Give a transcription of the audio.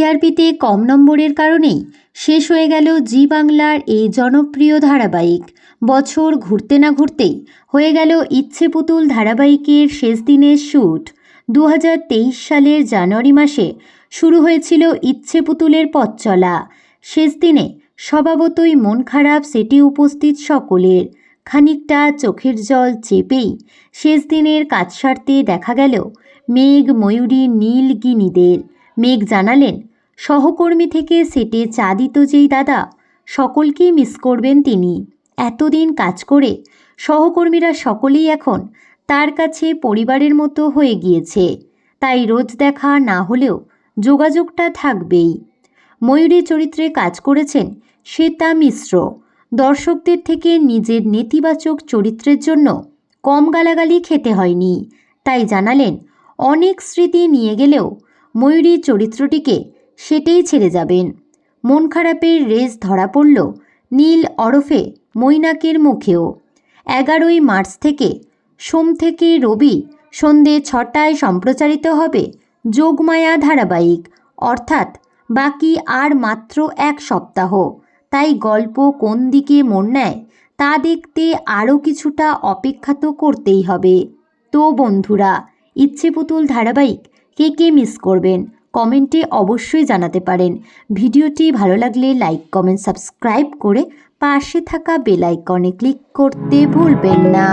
টিআরপিতে কম নম্বরের কারণেই শেষ হয়ে গেল জি বাংলার এই জনপ্রিয় ধারাবাহিক। বছর ঘুরতে না ঘুরতেই হয়ে গেল ইচ্ছে পুতুল ধারাবাহিকের শেষ দিনের শ্যুট দু হাজার তেইশ সালের জানুয়ারি মাসে শুরু হয়েছিল ইচ্ছে পুতুলের পথ চলা। শেষ দিনে স্বভাবতই মন খারাপ সেটি উপস্থিত সকলের। খানিকটা চোখের জল চেপেই শেষ দিনের কাজ সারতে দেখা গেল মেঘ ময়ূরী নীল গিনিদের। মেঘ জানালেন সহকর্মী থেকে সেটে চা দিত যেই দাদা। সকলকেই মিস করবেন তিনি। এতদিন কাজ করে সহকর্মীরা সকলেই এখন তার কাছে পরিবারের মতো হয়ে গিয়েছে। তাই রোজ দেখা না হলেও যোগাযোগটা থাকবেই। ময়ূরী চরিত্রে কাজ করেছেন শ্বেতা মিশ্র। দর্শকদের থেকে নিজের নেতিবাচক চরিত্রের জন্য কম গালাগালি খেতে হয়নি। তাই জানালেন, অনেক স্মৃতি নিয়ে গেলেও ময়ূরী চরিত্রটিকে সেটেই ছেড়ে যাবেন। মন খারাপের রেস ধরা পড়ল নীল অরফে মৈনাকের মুখেও। এগারোই মার্চ থেকে সোম থেকে রবি সন্ধে ছটায় সম্প্রচারিত হবে যোগমায়া ধারাবাহিক, অর্থাৎ বাকি আর মাত্র এক সপ্তাহ। তাই গল্প কোন দিকে মন নেয় তা দেখতে আরও কিছুটা অপেক্ষা তো করতেই হবে। তো বন্ধুরা ইচ্ছে পুতুল ধারাবাহিক কে কে মিস করবেন? কমেন্টে অবশ্যই জানাতে পারেন। ভিডিওটি ভালো লাগলে লাইক, কমেন্ট, সাবস্ক্রাইব করে পাশে থাকা বেল আইকনে ক্লিক করতে ভুলবেন না।